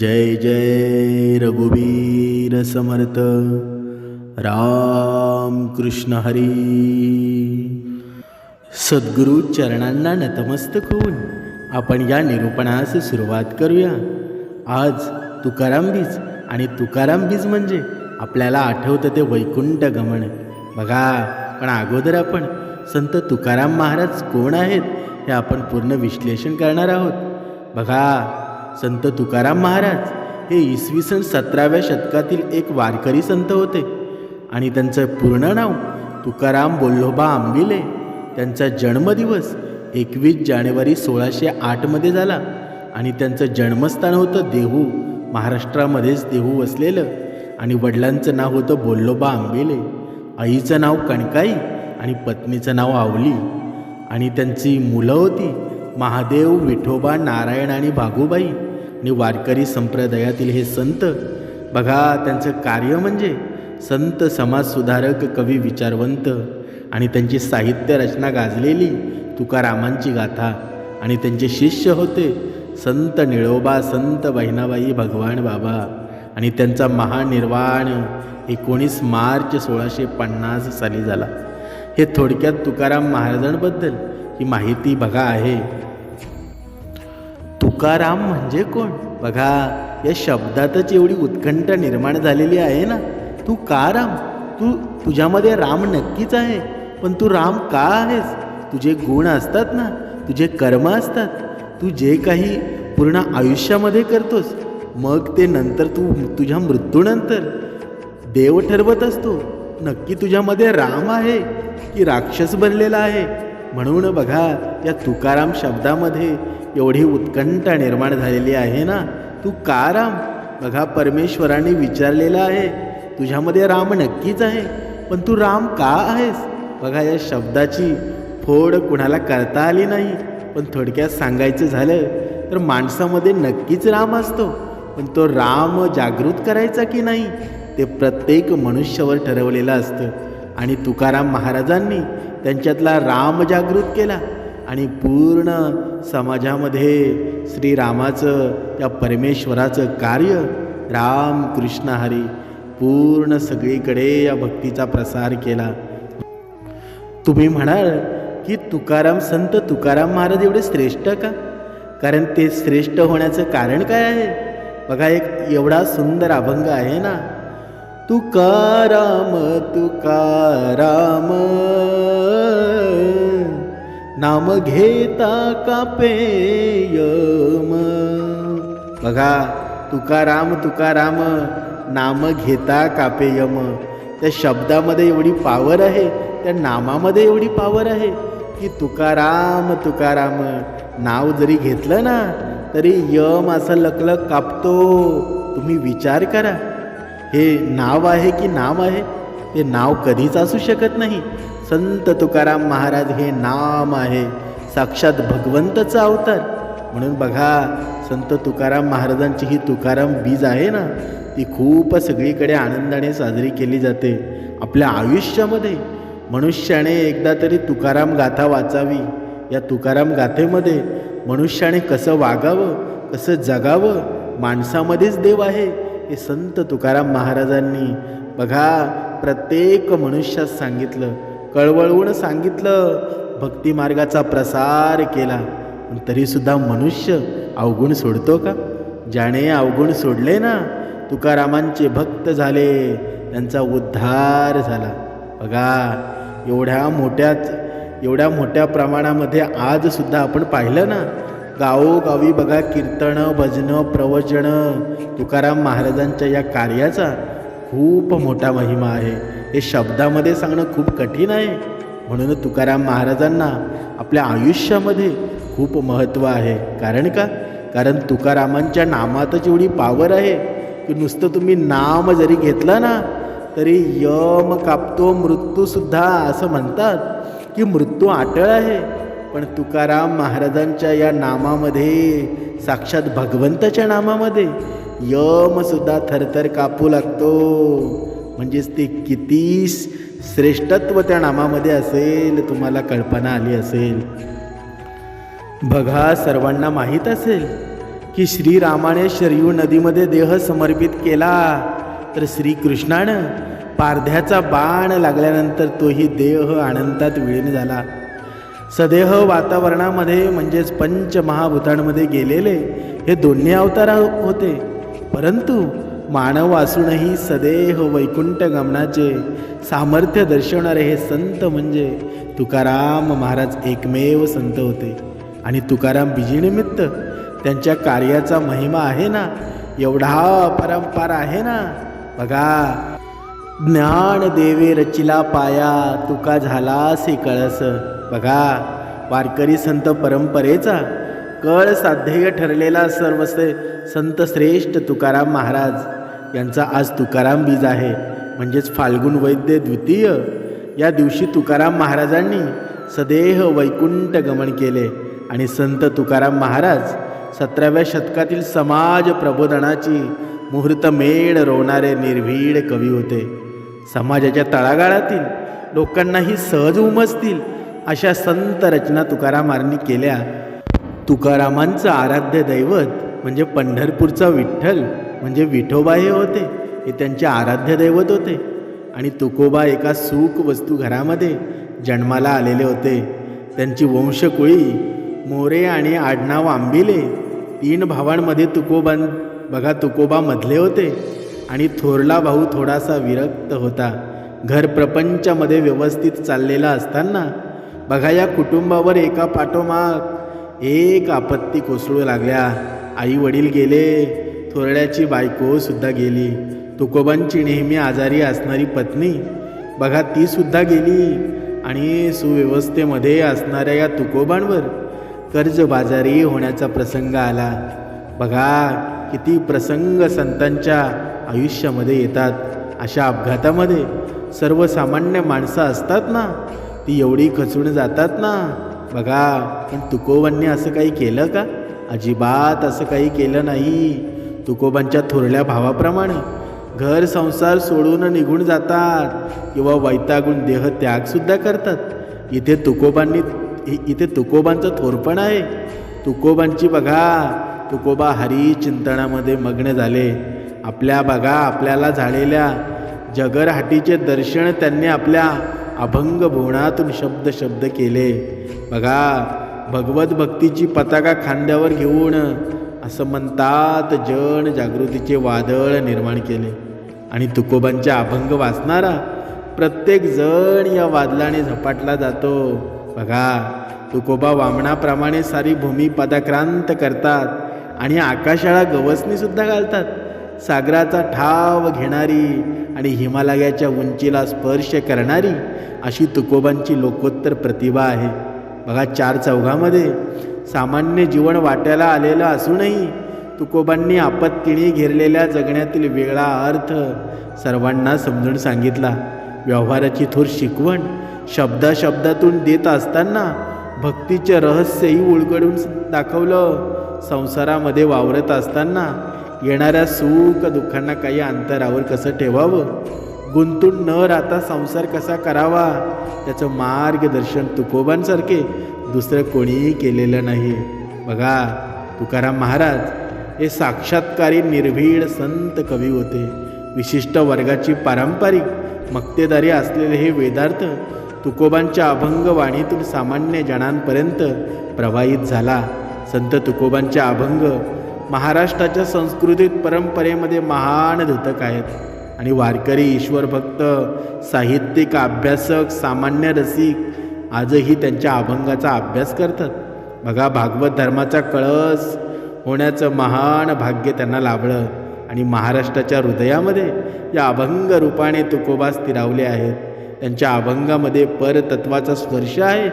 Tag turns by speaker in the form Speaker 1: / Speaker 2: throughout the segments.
Speaker 1: जय जय रघुवीर समर्थ। राम कृष्ण हरी। सद्गुरु चरणांना नतमस्तक होऊन आपण या निरूपणास सुरुवात करूया. आज तुकाराम बीज आणि तुकाराम बीज म्हणजे आपल्याला आठवतं ते वैकुंठ गमन. बघा पण अगोदर आपण संत तुकाराम महाराज कोण आहेत हे आपण पूर्ण विश्लेषण करणार आहोत. बघा संत तुकाराम महाराज हे इसवी सन सतराव्या शतकातील एक वारकरी संत होते. आणि त्यांचं पूर्ण नाव तुकाराम बोल्लोबा आंबिले. त्यांचा जन्मदिवस एकवीस जानेवारी सोळाशे आठमध्ये झाला. आणि त्यांचं जन्मस्थान होतं देहू महाराष्ट्रामध्येच देहू वसलेलं. आणि वडिलांचं नाव होतं बोल्लोबा आंबिले. आईचं नाव कणकाई आणि पत्नीचं नाव आवली. आणि त्यांची मुलं होती महादेव विठोबा नारायण आणि भागूबाई. आणि वारकरी संप्रदायातील हे संत बघा त्यांचं कार्य म्हणजे संत समाजसुधारक कवी विचारवंत आणि त्यांची साहित्य रचना गाजलेली तुकारामांची गाथा आणि त्यांचे शिष्य होते संत निळोबा संत बहिणाबाई भगवान बाबा. आणि त्यांचा महानिर्वाण एकोणीस मार्च सोळाशे पन्नास साली झाला. हे थोडक्यात तुकाराम महाराजांबद्दल ही माहिती बघा आहे. तुकाराम म्हणजे कोण? बघा या शब्दातच एवढी उत्कंठा निर्माण झालेली आहे ना. तू का राम? तू तुझ्यामध्ये राम नक्कीच आहे पण तू राम का आहेस? तुझे गुण असतात ना तुझे कर्म असतात. तू जे काही पूर्ण आयुष्यामध्ये करतोस मग ते नंतर तू तुझ्या मृत्यूनंतर. देव ठरवत असतो नक्की तुझ्यामध्ये राम आहे की राक्षस बनलेला आहे? म्हणून बघा या तुकाराम शब्दामध्ये एवढी उत्कंठा निर्माण झालेली आहे ना? तू का राम बघा परमेश्वराने विचारलेलं आहे तुझ्यामध्ये राम नक्कीच आहे पण तू राम का आहेस? बघा या शब्दाची फोड कुणाला करता आली नाही पण थोडक्यात सांगायचं झालं तर माणसामध्ये नक्कीच राम असतो पण तो राम जागृत करायचा की नाही ते प्रत्येक मनुष्यावर ठरवलेलं असतं. आणि तुकाराम महाराजांनी त्यांच्यातला राम जागृत केला आणि पूर्ण समाजामध्ये श्रीरामाचं त्या परमेश्वराचं कार्य राम कृष्ण हरी पूर्ण सगळीकडे या भक्तीचा प्रसार केला. तुम्ही म्हणाल की तुकाराम संत तुकाराम महाराज एवढे श्रेष्ठ का? कारण ते श्रेष्ठ होण्याचं कारण काय आहे? बघा एक एवढा सुंदर अभंग आहे ना तुकाराम तुकाराम नाम घेता कापेयम बघा तुकाराम तुकाराम नाम घेता कापेयम त्या शब्दामध्ये एवढी पावर आहे त्या नामामध्ये एवढी पावर आहे की तुकाराम तुकाराम नाव जरी घेतलं ना तरी यम असं लकलक कापतो. तुम्ही विचार करा. हे नाव आहे की नाम आहे? ते नाव कधीच असू शकत नाही. संत तुकाराम महाराज हे नाम आहे. साक्षात भगवंतचा अवतार. म्हणून बघा संत तुकाराम महाराजांची ही तुकाराम बीज आहे ना ती खूप सगळीकडे आनंदाने साजरी केली जाते आपल्या आयुष्यामध्ये. मनुष्याने एकदा तरी तुकाराम गाथा वाचावी. या तुकाराम गाथेमध्ये मनुष्याने कसं वागावं कसं जगावं माणसामध्येच देव आहे. हे संत तुकाराम महाराजांनी बघा प्रत्येक मनुष्यास सांगितलं कळवळवून सांगितलं भक्तिमार्गाचा प्रसार केला. पण तरीसुद्धा मनुष्य अवगुण सोडतो का? ज्याने अवगुण सोडले ना तुकारामांचे भक्त झाले त्यांचा उद्धार झाला. बघा एवढ्या मोठ्याच एवढ्या मोठ्या प्रमाणामध्ये आजसुद्धा आपण पाहिलं ना गावोगावी बघा कीर्तनं भजनं प्रवचनं. तुकाराम महाराजांच्या या कार्याचा खूप मोठा महिमा आहे. हे शब्दामध्ये सांगणं खूप कठीण आहे. म्हणून तुकाराम महाराजांना आपल्या आयुष्यामध्ये खूप महत्त्व आहे. कारण का? कारण तुकारामांच्या नामातच एवढी पावर आहे की नुसतं तुम्ही नाम जरी घेतलं ना तरी यम कापतो मृत्यूसुद्धा असं म्हणतात की मृत्यू आटळ आहे. पण तुकाराम महाराजांच्या या नामामध्ये साक्षात भगवंताच्या नामामध्ये यमसुद्धा थरथर कापू लागतो. म्हणजेच ते किती श्रेष्ठत्व त्या नामामध्ये असेल तुम्हाला कल्पना आली असेल. बघा सर्वांना माहीत असेल की श्रीरामाने शरयू नदीमध्ये देह समर्पित केला तर श्रीकृष्णानं पारध्याचा बाण लागल्यानंतर तोही देह आनंदात विलीन झाला. सदेह वातावरणामध्ये म्हणजेच पंचमहाभूतांमध्ये गेलेले हे दोन्ही अवतार होते. परंतु मानव असूनही सदेह वैकुंठ गमनाचे सामर्थ्य दर्शवणारे हे संत म्हणजे तुकाराम महाराज एकमेव संत होते. आणि तुकाराम बीजीनिमित्त त्यांच्या कार्याचा महिमा आहे ना? एवढा परंपरा आहे ना? बघा ज्ञान देवे रचिला पाया तुका झालासे कळस. बघा वारकरी संत परंपरेचा कळ साध्यय ठरलेला सर्व संत श्रेष्ठ तुकाराम महाराज. यांचा आज तुकाराम बीज आहे. म्हणजेच फाल्गुन वैद्य द्वितीय. या दिवशी तुकाराम महाराजांनी सदेह वैकुंठ गमन केले आणि संत तुकाराम महाराज सतराव्या शतकातील समाज प्रबोधनाची मुहूर्तमेढ रोवणारे निर्भीड कवी होते. समाजाच्या तळागाळातील लोकांनाही सहज उमजतील अशा संत रचना तुकारामांनी केल्या. तुकारामांचं आराध्य दैवत म्हणजे पंढरपूरचा विठ्ठल म्हणजे विठोबा हे होते. हे त्यांचे आराध्य दैवत होते. आणि तुकोबा एका सुख वस्तू घरामध्ये जन्माला आलेले होते. त्यांची वंशकुळी मोरे आणि आडनाव आंबिले. तीन भावांमध्ये तुकोबां बघा तुकोबा मधले होते. आणि थोरला भाऊ थोडासा विरक्त होता. घर प्रपंचामध्ये व्यवस्थित चाललेला असताना बघा या कुटुंबावर एका पाठोमाग एक आपत्ती कोसळू लागल्या. आई वडील गेले थोरड्याची बायको सुद्धा गेली. तुकोबांची नेहमी आजारी असणारी पत्नी बघा ती सुद्धा गेली. आणि सुव्यवस्थेमध्ये असणाऱ्या या तुकोबांवर कर्जबाजारी होण्याचा प्रसंग आला. बघा किती प्रसंग संतांच्या आयुष्यामध्ये येतात. अशा अपघातामध्ये सर्वसामान्य माणसं असतात ना ती एवढी खचून जातात ना. बघा पण तुकोबांनी असं काही केलं का? अजिबात असं काही केलं नाही. तुकोबांच्या थोरल्या भावाप्रमाणे घर संसार सोडून निघून जातात किंवा वैतागून देह त्यागसुद्धा करतात. इथे तुकोबांनी इथे तुकोबांचं थोरपण आहे. तुकोबांची बघा तुकोबा हरी चिंतनामध्ये मग्न झाले. आपल्या बघा आपल्याला झालेल्या जगरहाटीचे दर्शन त्यांनी आपल्या अभंग भुवनातून शब्द शब्द केले. बघा भगवत भक्तीची पताका खांद्यावर घेऊन असं म्हणतात जन जागृतीचे वादळ निर्माण केले. आणि तुकोबांच्या अभंग वाचणारा प्रत्येक जण या वादळाने झपाटला जातो. बघा तुकोबा वामनाप्रमाणे सारी भूमी पदाक्रांत करतात आणि आकाशाला गवसणीसुद्धा घालतात. सागराचा ठाव घेणारी आणि हिमालयाच्या उंचीला स्पर्श करणारी अशी तुकोबांची लोकोत्तर प्रतिभा आहे. बघा चार चौघामध्ये सामान्य जीवन वाट्याला आलेलं असूनही तुकोबांनी आपत्तीने घेरलेल्या जगण्यातील वेगळा अर्थ सर्वांना समजून सांगितला. व्यवहाराची थोर शिकवण शब्दाशब्दातून देत असताना भक्तीचे रहस्यही उलगडून दाखवलं. संसारामध्ये वावरत असताना येणाऱ्या सुख दुःखांना काही अंतरावर कसं ठेवावं? गुंतून न राहता संसार कसा करावा? त्याचं मार्गदर्शन तुकोबांसारखे दुसरं कोणीही केलेलं नाही. बघा तुकाराम महाराज हे साक्षात्कारी निर्भीड संत कवी होते. विशिष्ट वर्गाची पारंपरिक मक्तेदारी असलेले हे वेदार्थ तुकोबांच्या अभंग वाणीतून सामान्य जणांपर्यंत प्रवाहित झाला. संत तुकोबांच्या अभंग महाराष्ट्राच्या संस्कृतीत परंपरेमध्ये महान धुतक आहेत. आणि वारकरी ईश्वरभक्त साहित्यिक अभ्यासक सामान्य रसिक आजही त्यांच्या अभंगाचा अभ्यास करतात. बघा भागवत धर्माचा कळस होण्याचं महान भाग्य त्यांना लाभलं. आणि महाराष्ट्राच्या हृदयामध्ये या अभंग रूपाने तुकोबा स्थिरावले आहेत. त्यांच्या अभंगामध्ये परतत्वाचा स्पर्श आहे.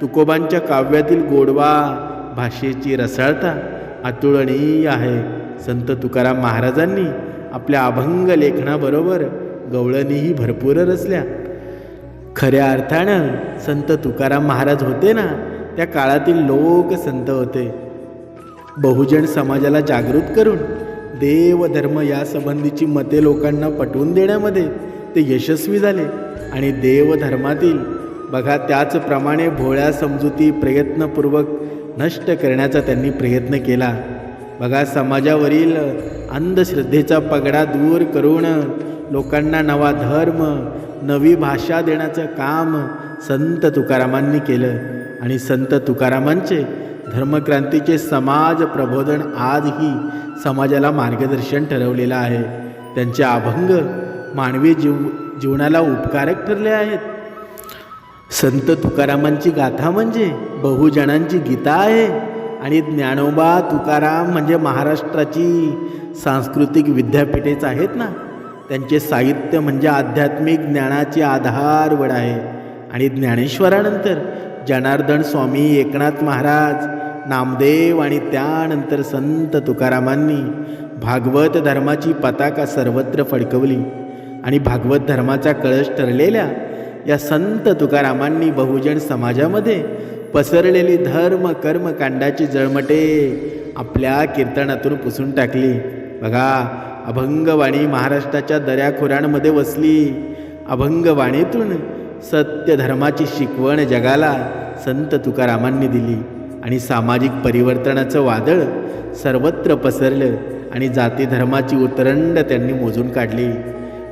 Speaker 1: तुकोबांच्या काव्यातील गोडवा भाषेची रसाळता अतुलनीय आहे. संत तुकाराम महाराजांनी आपल्या अभंग लेखनाबरोबर गवळणीही भरपूर रचल्या. खऱ्या अर्थानं संत तुकाराम महाराज होते ना त्या काळातील लोक संत होते. बहुजन समाजाला जागृत करून देवधर्म यासंबंधीची मते लोकांना पटवून देण्यामध्ये ते यशस्वी झाले आणि देव धर्मातील बघा त्याचप्रमाणे भोळ्या समजुती प्रयत्नपूर्वक नष्ट करण्याचा त्यांनी प्रयत्न केला. बघा समाजावरील अंधश्रद्धेचा पगडा दूर करून लोकांना नवा धर्म नवी भाषा देण्याचं काम संत तुकारामांनी केलं. आणि संत तुकारामांचे धर्मक्रांतीचे समाज प्रबोधन आजही समाजाला मार्गदर्शन ठरवलेलं आहे. त्यांचे अभंग मानवी जीव जीवनाला उपकारक ठरले आहेत. संत तुकारामांची गाथा म्हणजे बहुजनांची गीता आहे. आणि ज्ञानोबा तुकाराम म्हणजे महाराष्ट्राची सांस्कृतिक विद्यापीठेच आहेत ना. त्यांचे साहित्य म्हणजे आध्यात्मिक ज्ञानाची आधारवड आहे. आणि ज्ञानेश्वरानंतर जनार्दन स्वामी एकनाथ महाराज नामदेव आणि त्यानंतर संत तुकारामांनी भागवत धर्माची पताका सर्वत्र फडकवली. आणि भागवत धर्माचा कळश ठरलेल्या या संत तुकारामांनी बहुजन समाजामध्ये पसरलेली धर्म कर्मकांडाची जळमटे आपल्या कीर्तनातून पुसून टाकली. बघा अभंगवाणी महाराष्ट्राच्या दऱ्याखोऱ्यांमध्ये वसली. अभंगवाणीतून सत्य धर्माची शिकवण जगाला संत तुकारामांनी दिली आणि सामाजिक परिवर्तनाचं वादळ सर्वत्र पसरलं आणि जाती धर्माची उतरंड त्यांनी मोजून काढली.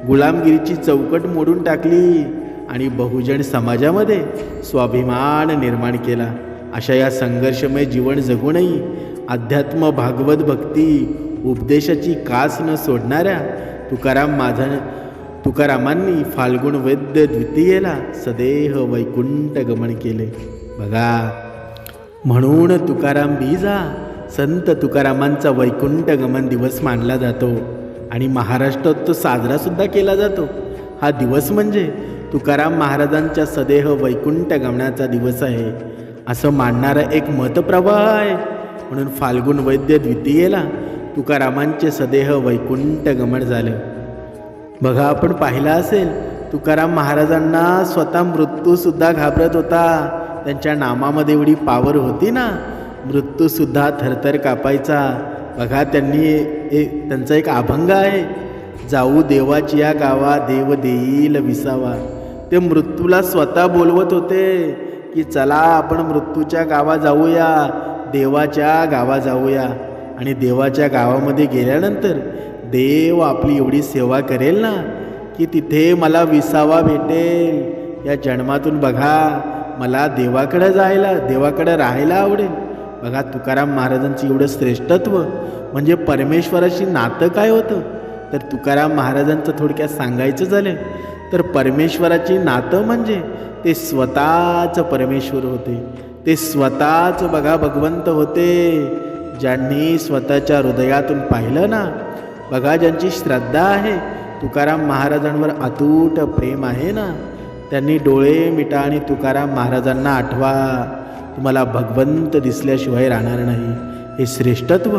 Speaker 1: गुलामगिरीची चौकट मोडून टाकली. आणि बहुजन समाजामध्ये स्वाभिमान निर्माण केला. अशा या संघर्षमय जीवन जगूनही अध्यात्म भागवत भक्ती उपदेशाची कास न सोडणाऱ्या तुकाराम माझा तुकारामांनी फाल्गुण वैद्य द्वितीयेला सदेह वैकुंठ गमन केले. बघा म्हणून तुकाराम बीजा संत तुकारामांचा वैकुंठ गमन दिवस मानला जातो आणि महाराष्ट्रात तो साजरासुद्धा केला जातो. हा दिवस म्हणजे तुकाराम महाराजांच्या सदेह वैकुंठ गमनाचा दिवस आहे. असं मानणारा एक मतप्रवाह आहे. म्हणून फाल्गुन वैद्य द्वितीयेला तुकारामांचे सदेह वैकुंठ गमन झालं. बघा आपण पाहिलं असेल तुकाराम महाराजांना स्वतः मृत्यूसुद्धा घाबरत होता. त्यांच्या नामामध्ये एवढी पावर होती ना? मृत्यूसुद्धा थरथर कापायचा. बघा त्यांनी एक त्यांचा एक अभंग आहे. जाऊ देवाची या गावा देव देईल विसावा. ते मृत्यूला स्वतः बोलवत होते की चला आपण मृत्यूच्या गावा जाऊया देवाच्या गावा जाऊया. आणि देवाच्या गावामध्ये गेल्यानंतर देव आपली एवढी सेवा करेल ना की तिथे मला विसावा भेटेल. या जन्मातून बघा मला देवाकडं जायला देवाकडं राहायला आवडेल. बघा तुकाराम महाराजांचं एवढं श्रेष्ठत्व म्हणजे परमेश्वराशी नातं काय होतं? तर तुकाराम महाराजांचं थोडक्यात सांगायचं झालं तर परमेश्वराची नातं म्हणजे ते स्वतःच परमेश्वर होते. ते स्वतःच बघा भगवंत होते. ज्यांनी स्वतःच्या हृदयातून पाहिलं ना बघा ज्यांची श्रद्धा आहे तुकाराम महाराजांवर अतूट प्रेम आहे ना त्यांनी डोळे मिटा आणि तुकाराम महाराजांना आठवा तुम्हाला भगवंत दिसल्याशिवाय राहणार नाही. हे श्रेष्ठत्व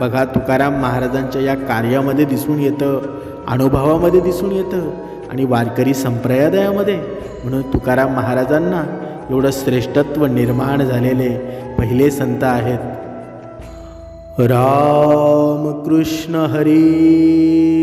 Speaker 1: बघा तुकाराम महाराजांच्या या कार्यामध्ये दिसून येतं अनुभवामध्ये दिसून येतं. आणि वारकरी संप्रदायामध्ये. म्हणून तुकाराम महाराजांना एवढं श्रेष्ठत्व निर्माण झालेले पहिले संत आहेत. राम कृष्ण हरी.